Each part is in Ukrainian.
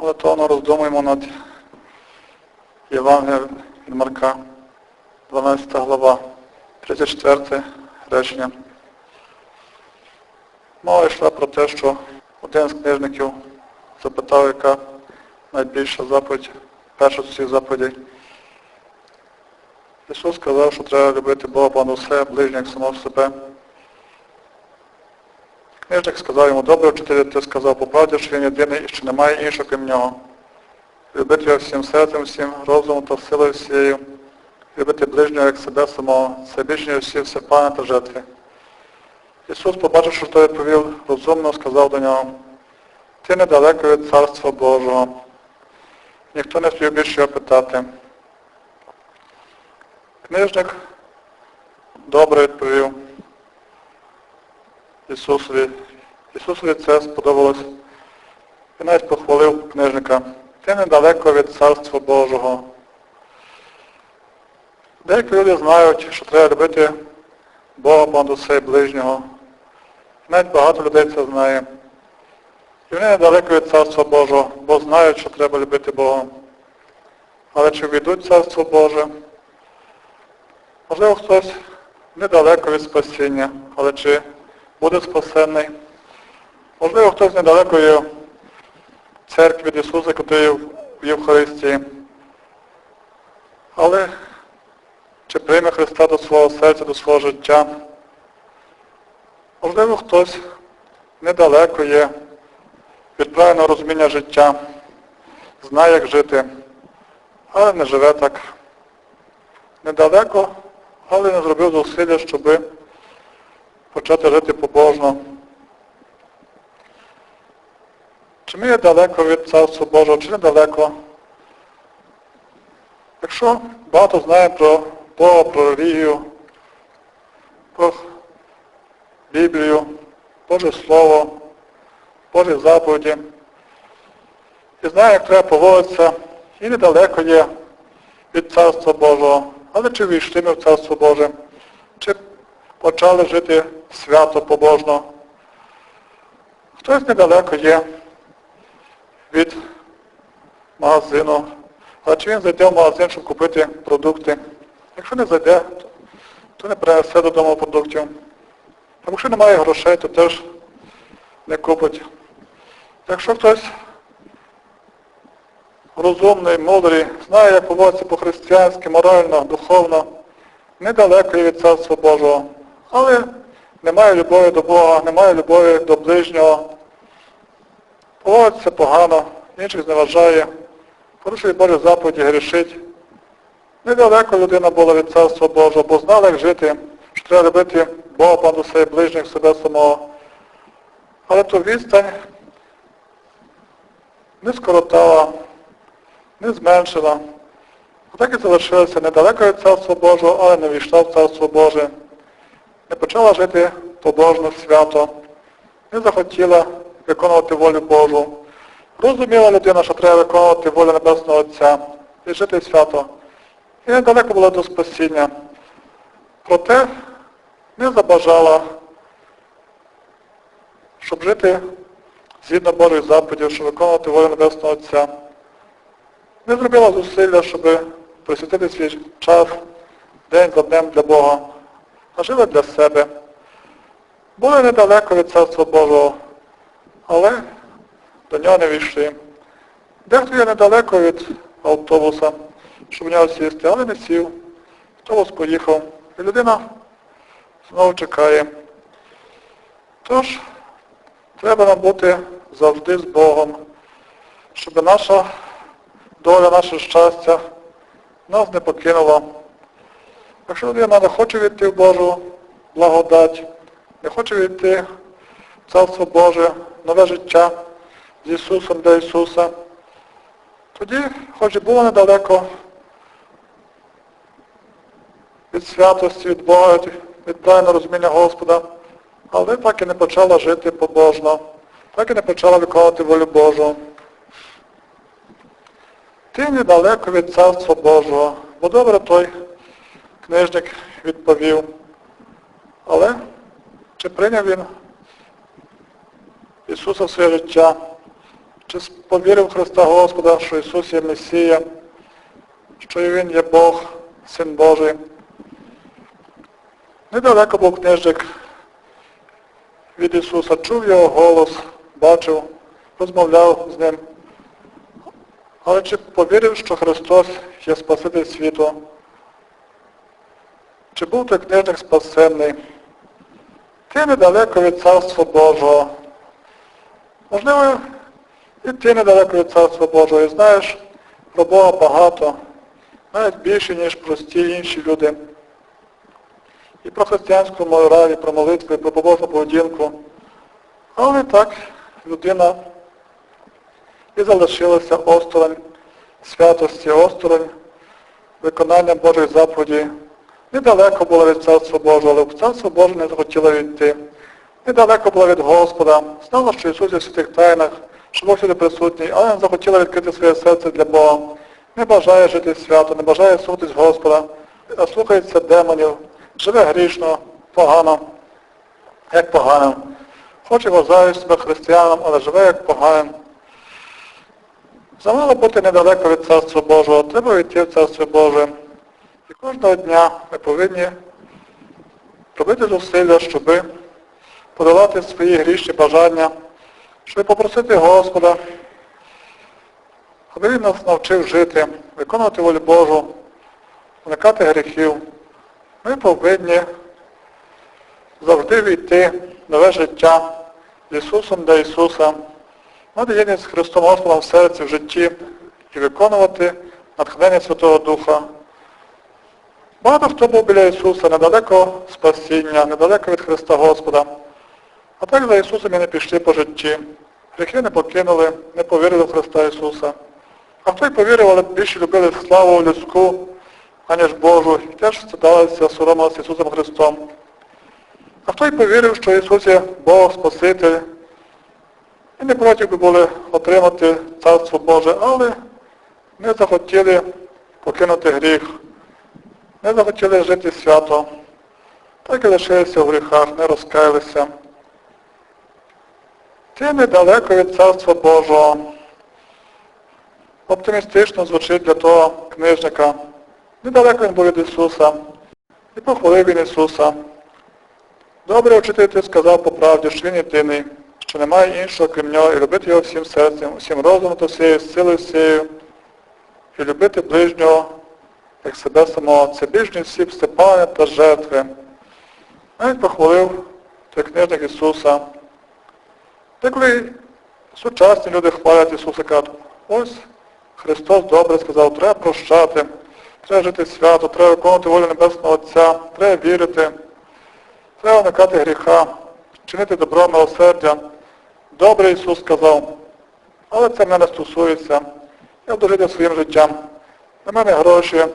Молитовно роздумуємо над Євангелієм від Марка, 12 глава, 34 речення. Мова йшла про те, що один з книжників запитав, яка найбільша заповідь, перша з усіх заповідей. Ісус сказав, що треба любити Бога понад усе, ближнього як самого себе. Книжник сказав йому, добре, вчителю, ти сказав по правді, що він єдиний і що немає іншого крім нього. Любити його всім серцем, всім розумом та силою всією. Любити ближнього як себе самого. Це більше всі все пане та жертви. Ісус, побачивши, що той відповів, розумно сказав до нього, ти недалеко від Царства Божого. Ніхто не смів більше його питати. Книжник добре відповів Ісусові. Ісусові це сподобалось. Він навіть похвалив книжника. Ти недалеко від Царства Божого. Деякі люди знають, що треба любити Бога понад усе і ближнього. Навіть багато людей це знає. І вони недалеко від Царства Божого, бо знають, що треба любити Бога. Але чи війдуть Царство Боже? Можливо, хтось недалеко від спасіння, але чи буде спасенний? Можливо, хтось недалеко є церкві від Ісуса, який в Євхаристії. Але чи прийме Христа до свого серця, до свого життя? Можливо, хтось недалеко є від правильного розуміння життя, знає, як жити, але не живе так недалеко, але не зробив зусилля, щоб почати жити побожно. Чи ми є далеко від Царства Божого, чи недалеко? Якщо багато знаємо про Бога, про релігію, про Біблію, Боже Слово, Божі заповіді, і знає, як треба поводитися, і недалеко є від Царства Божого. Але чи війшли ми в Царство Боже, чи почали жити свято побожно. Хтось недалеко є від магазину, але чи він зайде в магазин, щоб купити продукти? Якщо не зайде, то не принесе додому продуктів. А якщо немає грошей, то теж не купить. Якщо хтось розумний, мудрий, знає, як поводитися по-християнськи, морально, духовно, недалеко є від Царства Божого, але немає любові до Бога, немає любові до ближнього, поводиться погано, інших зневажає, порушує Божі заповіді, грішить. Недалеко людина була від Царства Божого, бо знала, як жити, що треба любити Бога, усе і ближніх себе самого. Але ту відстань не скоротала, не зменшила. Так і залишилася недалеко від Царства Божого, але не війшла в Царство Боже. Не почала жити побожно, свято, не захотіла виконувати волю Божу. Розуміла людина, що треба виконувати волю Небесного Отця і жити свято. І недалеко була до спасіння. Проте не забажала, щоб жити згідно Божих заповідей, щоб виконувати волю Небесного Отця. Не зробила зусилля, щоб присвятити свій час день за днем для Бога, а жила для себе. Були недалеко від Царства Божого, але до нього не війшли. Дехто є недалеко від автобуса, щоб в нього сісти, але не сів. Автобус поїхав. І людина знову чекає. Тож, треба нам бути завжди з Богом, щоб наша доля, наше щастя нас не покинуло. Якщо людина не хоче війти в Божу благодать, не хоче війти в Царство Боже, нове життя з Ісусом для Ісуса, тоді, хоч і було недалеко від святості, від Бога, від правильного розуміння Господа, але так і не почала жити побожно, так і не почала виконувати волю Божу. Ти недалеко від Царства Божого, бо добре той книжник відповів. Але чи прийняв він Ісуса в своє життя? чи повірив в Христа Господа, що Ісус є Месія, що Він є Бог, Син Божий. Недалеко був книжник від Ісуса, чув його голос, бачив, розмовляв з ним. Але чи повірив, що Христос є Спаситель світу? Чи був той книжник спасенний? Ти недалеко від Царства Божого. Можливо, і ти недалеко від Царства Божого. І знаєш про Бога багато, навіть більше, ніж прості інші люди. І про християнську мораль, і про молитву, і про побожну поведінку. Але так людина і залишилася осторонь святості, осторонь виконання Божих заповідей. Недалеко була від Царства Божого, але в Царство Боже не захотіла йти. Недалеко була від Господа, знала, що Ісус є в святих тайнах, що Бог сюди присутній, але не захотіла відкрити своє серце для Бога. Не бажає жити свято, не бажає слухатись Господа, а слухається демонів, живе грішно, погано, як поганим. Хоч і вважає себе християном, але живе як поганим. Замало бути недалеко від Царства Божого, треба йти в Царство Боже. І кожного дня ми повинні робити зусилля, щоб подолати свої грішні бажання, щоб попросити Господа, аби Він нас навчив жити, виконувати волю Божу, уникати гріхів. Ми повинні завжди війти нове життя з Ісусом для Ісуса, мати єдність з Христом Господом в серці, в житті і виконувати натхнення Святого Духа. Багато хто був біля Ісуса, недалеко спасіння, недалеко від Христа Господа. А так за Ісусом і не пішли по житті. Гріхи не покинули, не повірили в Христа Ісуса. А хто й повірив, але більше любили славу людську, аніж Божу, і теж стидалися, соромилися Ісусом Христом. А хто й повірив, що Ісус є Бог, Спаситель, і не проти би були отримати Царство Боже, але не захотіли покинути гріх, не захотіли жити свято, так і лишилися в гріхах, не розкаялися. Ти недалеко від Царства Божого. Оптимістично звучить для того книжника. Недалеко він був від Ісуса. І похвалив він Ісуса. Добре вчитель ти сказав по правді, що він єдиний, що немає іншого, крім нього, і любити його всім серцем, всім розумом та всією силою всією, і любити ближнього, як себе самого. Це більш всі степання та жертви. Навіть похвалив той книжник Ісуса. Деколи сучасні люди хвалять Ісуса, кажуть, ось Христос добре сказав, треба прощати, треба жити свято, треба виконувати волю Небесного Отця, треба вірити, треба уникати гріха, чинити добро, милосердя. Добре Ісус сказав, але це мене не стосується. Я буду своїм життям. На мене гроші,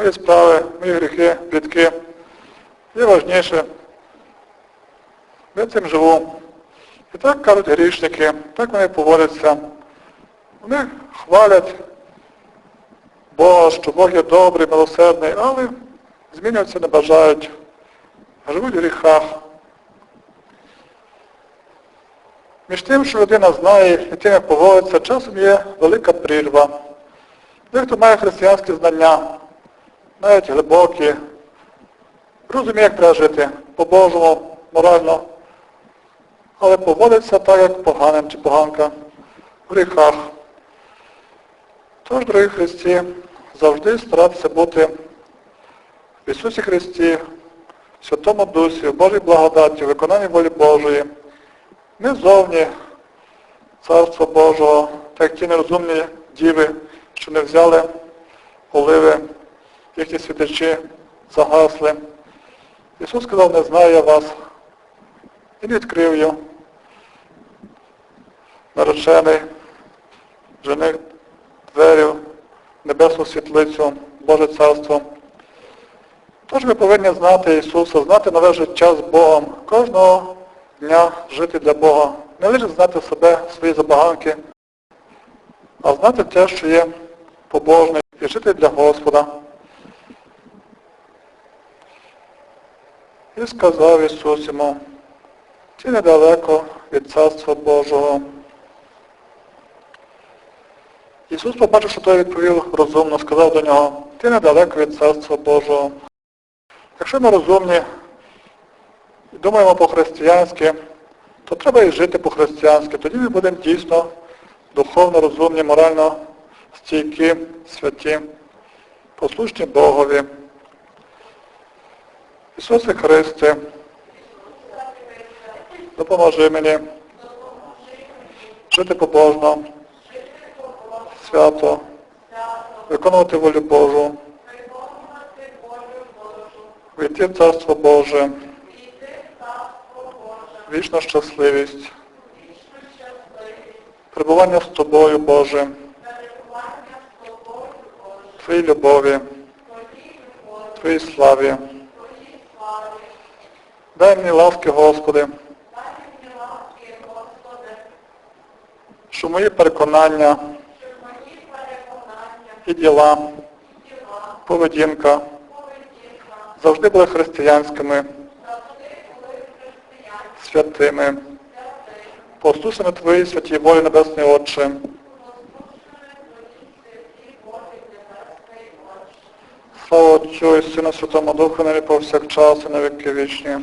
мої справи, мої гріхи, плітки. Є важніше. Я цим живу. І так кажуть грішники, так вони поводяться. Вони хвалять Бога, що Бог є добрий, милосердний, але змінюватися не бажають. Живуть в гріхах. Між тим, що людина знає і тим, як поводиться, часом є велика прірва. Дехто має християнські знання, навіть глибокі, розуміє, як треба жити, по-божому, морально, але поводиться так, як поганим чи поганка. В гріхах. Тож, дорогі Христі, завжди старатися бути в Ісусі Христі, в Святому Дусі, в Божій благодаті, в виконанні волі Божої, не зовні Царства Божого, так ті нерозумні діви, що не взяли оливи, їхні світачі загасли. Ісус сказав, не знаю я вас. І відкрив його. Наречений, жених двері небесну світлицю, Боже Царство. Тож ми повинні знати Ісуса, знати нове життя з Богом, кожного дня жити для Бога. Не лише знати себе, свої забаганки, а знати те, що є побожне, і жити для Господа. І сказав Ісус йому, ти недалеко від Царства Божого. Ісус побачив, що той відповів розумно, сказав до нього, ти недалеко від Царства Божого. Якщо ми розумні і думаємо по-християнськи, то треба і жити по-християнськи. Тоді ми будемо дійсно духовно розумні, морально стійкі, святі, послушні Богові. Ісусе Христе, допоможи мені жити побожно, свято, виконувати волю Божу, війти в Царство Боже, вічну щасливість, перебування з Тобою, Боже, Твоїй любові, Твоїй славі. Дай мені ласки, Господи, що мої переконання і діла, поведінка завжди були християнськими, святими, послушними Твоїй святій волі Небесний Отче. Слава Отцю і Сину Святому Духу, нині повсякчас і на віки вічні.